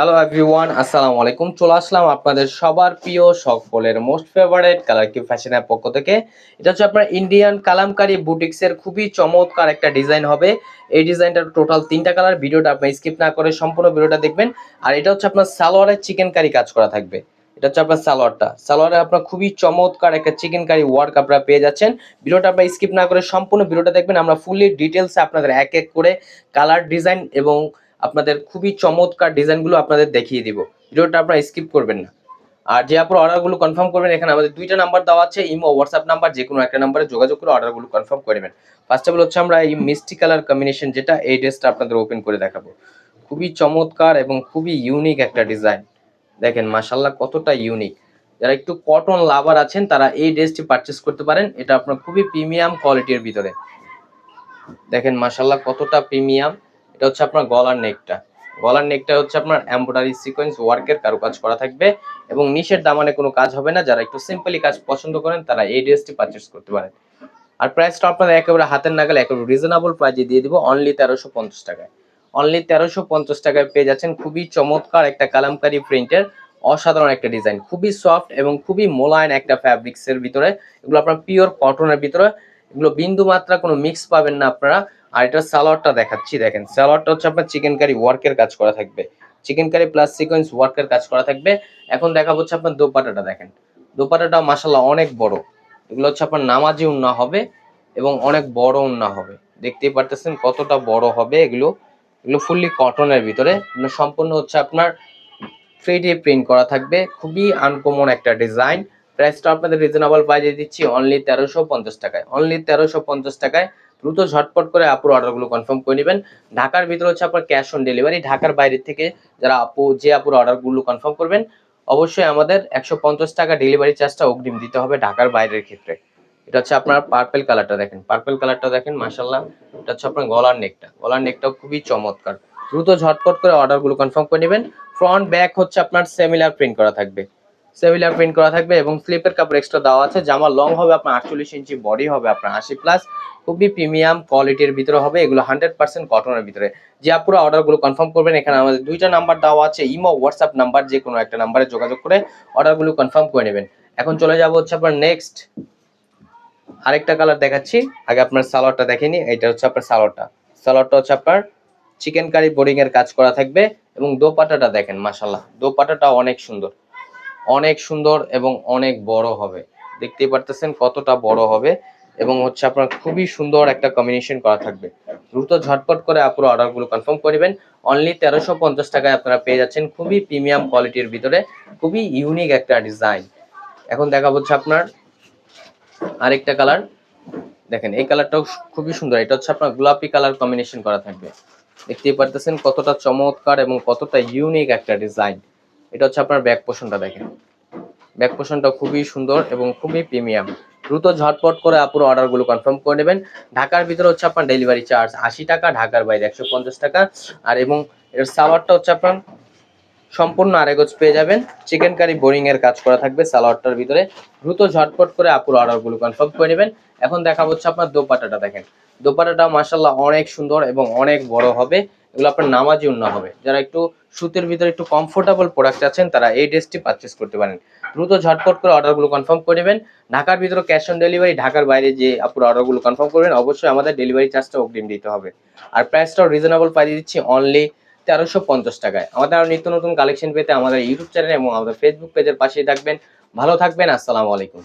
Hello everyone আসসালামু আলাইকুম চলে আসলাম আপনাদের সবার প্রিয় সকলের মোস্ট ফেভারিট কালার কিউ ফ্যাশনের পক্ষ থেকে। এটা হচ্ছে আপনার ইন্ডিয়ান কালামকারী বুটিক্সের খুবই চমৎকার একটা ডিজাইন হবে। এই ডিজাইনটার টোটাল তিনটা কালার ভিডিওটা আপনি স্কিপ না করে সম্পূর্ণ ভিডিওটা দেখবেন। আর এটা হচ্ছে আপনার সালোয়ারের চিকেন কারি কাজ করা থাকবে। এটা হচ্ছে আপনার সালোয়ারটা। সালোয়ারে আপনার খুবই চমৎকার একটা চিকেন কারি ওয়ার্ক আপনারা পেয়ে যাচ্ছেন। ভিডিওটা আপনার স্কিপ না করে সম্পূর্ণ ভিডিওটা দেখবেন। আমরা ফুললি ডিটেলসে আপনাদের এক এক করে কালার ডিজাইন এবং আপনাদের খুবই চমৎকার ডিজাইনগুলো আপনাদের দেখিয়ে দিব। ভিডিওটা আপনারা স্কিপ করবেন না। আর যে আপনার অর্ডারগুলো কনফার্ম করবেন, এখানে আমাদের দুইটা নাম্বার দেওয়া আছে, ইমো হোয়াটসঅ্যাপ নাম্বার যে কোনো একটা নাম্বারে যোগাযোগ করে অর্ডারগুলো কনফার্ম করে নেবেন। ফার্স্ট অফ অল হচ্ছে আমরা এই মিষ্টি কালার কম্বিনেশন যেটা, এই ড্রেসটা আপনাদের ওপেন করে দেখাবো। খুবই চমৎকার এবং খুবই ইউনিক একটা ডিজাইন দেখেন মাসাল্লাহ কতটা ইউনিক যারা একটু কটন লাভার আছেন, তারা এই ড্রেসটি পারচেস করতে পারেন। এটা আপনার খুবই প্রিমিয়াম কোয়ালিটির ভিতরে। দেখেন মাসাল্লাহ কতটা প্রিমিয়াম এটা হচ্ছে আপনার গলার নেকটা গলার নেকটা হচ্ছে আপনার এমব্রয়ডারি সিকোয়েন্স ওয়ার্কের কারুকাজ করা থাকবে এবং নিচের দামানে কোনো কাজ হবে না। যারা একটু সিম্পলি কাজ পছন্দ করেন, তারা এই ড্রেসটি পারচেস করতে পারেন। আর প্রাইসটা আপনাদের একেবারে হাতের নাগালে, একেবারে রিজনেবল প্রাইজে দিয়ে দিব অনলি তেরোশো পঞ্চাশ টাকায়। অনলি তেরোশো পঞ্চাশ টাকায় পেয়ে যাচ্ছেন খুবই চমৎকার একটা কালামকারি প্রিন্টের অসাধারণ একটা ডিজাইন খুবই সফট এবং খুবই মোলায়েন একটা ফ্যাব্রিক্সের ভিতরে। এগুলো আপনার পিওর কটনের ভিতরে। এগুলো বিন্দু মাত্রা কোনো মিক্স পাবেন না আপনারা। আর এটা সালোয়ারটা দেখাচ্ছি, দেখেন। সালোয়ারটা হচ্ছে আপনার চিকেন কারি ওয়ার্কের কাজ করা থাকবে। চিকেন কারি প্লাস সিকোয়েন্স ওয়ার্কের কাজ করা থাকবে। এখন দেখা হচ্ছে আপনার দোপাটাটা, দেখেন। দোপাটাটা মাসাল্লাহ অনেক বড়। এগুলো হচ্ছে আপনার নামাজি উন্না হবে এবং অনেক বড় উন্না হবে। দেখতেই পারতেছেন কতটা বড় হবে এগুলো। এগুলো ফুললি কটনের ভিতরে। সম্পূর্ণ হচ্ছে আপনার থ্রি ডি প্রিন্ট করা থাকবে। খুবই আনকমন একটা ডিজাইন। প্রাইসটা আপনাদের রিজনেবল প্রাইজে দিচ্ছি অনলি তেরোশো পঞ্চাশ টাকায়। অনলি তেরোশো পঞ্চাশ টাকায় দ্রুত ঝটপট করে আপুর অর্ডারগুলো কনফার্ম করে নেবেন। ঢাকার ভিতরে হচ্ছে আপনার ক্যাশ অন ডেলিভারি ঢাকার বাইরে থেকে যারা আপু, যে আপুর অর্ডারগুলো কনফার্ম করবেন, অবশ্যই আমাদের একশো পঞ্চাশ টাকা ডেলিভারি চার্জটা অগ্রিম দিতে হবে ঢাকার বাইরের ক্ষেত্রে। এটা হচ্ছে আপনার পার্পেল কালারটা দেখেন। পার্পেল কালারটা দেখেন মাসাল্লাহ এটা হচ্ছে আপনার গলার নেকটা গলার নেকটাও খুবই চমৎকার। দ্রুত ঝটপট করে অর্ডারগুলো কনফার্ম করে নেবেন। ফ্রন্ট ব্যাক হচ্ছে আপনার সেমিলার প্রিন্ট করা থাকবে। সেমিলার প্রিন্ট করা থাকবে এবং স্লিপের কাপড় এক্সট্রা দেওয়া আছে। জামা লং হবে, আপনার আটচল্লিশ ইঞ্চি বডি হবে, আপনার আশি প্লাস খুবই প্রিমিয়াম কোয়ালিটির ভিতরে হবে, এগুলো হান্ড্রেড পার্সেন্ট কটনের ভিতরে। যে আপুরা অর্ডারগুলো কনফার্ম করবেন। এখানে আমাদের দুইটা নাম্বার দেওয়া আছে ইমো হোয়াটসঅ্যাপ নাম্বার যে কোনো একটা নাম্বারে যোগাযোগ করে অর্ডারগুলো কনফার্ম করে নেবেন। এখন চলে যাব হচ্ছে আপনার নেক্সট আরেকটা কালার দেখাচ্ছি। আগে আপনার সালোয়ারটা দেখেনি এটা হচ্ছে আপনার সালোয়ারটা। সালোয়ারটা হচ্ছে আপনার চিকেন কারি বোরিং এর কাজ করা থাকবে এবং দোপাটাটা দেখেন মাসাল্লাহ দোপাটাটা অনেক সুন্দর। অনেক সুন্দর এবং অনেক বড় হবে। দেখতেই পারতেছেন কতটা বড় হবে এবং হচ্ছে আপনার খুবই সুন্দর একটা কম্বিনেশন করা থাকবে। দ্রুত ঝটপট করে আপুরো অর্ডারগুলো কনফার্ম করবেন অনলি তেরোশো পঞ্চাশ টাকায় আপনারা পেয়ে যাচ্ছেন খুবই প্রিমিয়াম কোয়ালিটির ভিতরে, খুবই ইউনিক একটা ডিজাইন এখন দেখা হচ্ছে আপনার আরেকটা কালার দেখেন, এই কালারটাও খুবই সুন্দর। এটা হচ্ছে আপনার গোলাপি কালার কম্বিনেশন করা থাকবে। দেখতেই পারতেছেন কতটা চমৎকার এবং কতটা ইউনিক একটা ডিজাইন এটা হচ্ছে আপনার ব্যাক পোষণটা দেখেন। ব্যাক পোষণটা খুবই সুন্দর এবং খুবই প্রিমিয়াম দ্রুত ঝটপট করে আপুর অর্ডারগুলো কনফার্ম করে নেবেন। ঢাকার ভিতরে হচ্ছে আপনার ডেলিভারি চার্জ আশি টাকা, ঢাকার বাইরে একশো পঞ্চাশ টাকা। আর এবং এর সালোয়ারটা হচ্ছে আপনার সম্পূর্ণ আরেগজ পেয়ে যাবেন। চিকেন কারি বোরিং এর কাজ করা থাকবে সালোয়ারটার ভিতরে। দ্রুত ঝটপট করে আপুর অর্ডারগুলো কনফার্ম করে নেবেন। এখন দেখা হচ্ছে আপনার দোপাটাটা দেখেন। দোপাটাটা মাসাল্লাহ অনেক সুন্দর এবং অনেক বড় হবে। এগুলো আপনার নামাজি উন্না হবে। যারা একটু সুতির ভিতরে একটু কমফোর্টেবল প্রোডাক্ট আছেন, তারা এই ড্রেসটি পারচেস করতে পারেন। দ্রুত ঝটপট করে অর্ডারগুলো কনফার্ম করে নেবেন। ঢাকার ভিতরে ক্যাশ অন ডেলিভারি ঢাকার বাইরে যে আপুর অর্ডারগুলো কনফার্ম করবেন, অবশ্যই আমাদের ডেলিভারি চার্জটা অগ্রিম দিতে হবে। আর প্রাইসটাও রিজনেবল প্রাইস দিচ্ছি অনলি তেরোশো পঞ্চাশ টাকায়। আমাদের আরও নিত্য নতুন কালেকশন পেতে আমাদের ইউটিউব চ্যানেল এবং আমাদের ফেসবুক পেজের পাশেই থাকবেন। ভালো থাকবেন, আসসালামু আলাইকুম।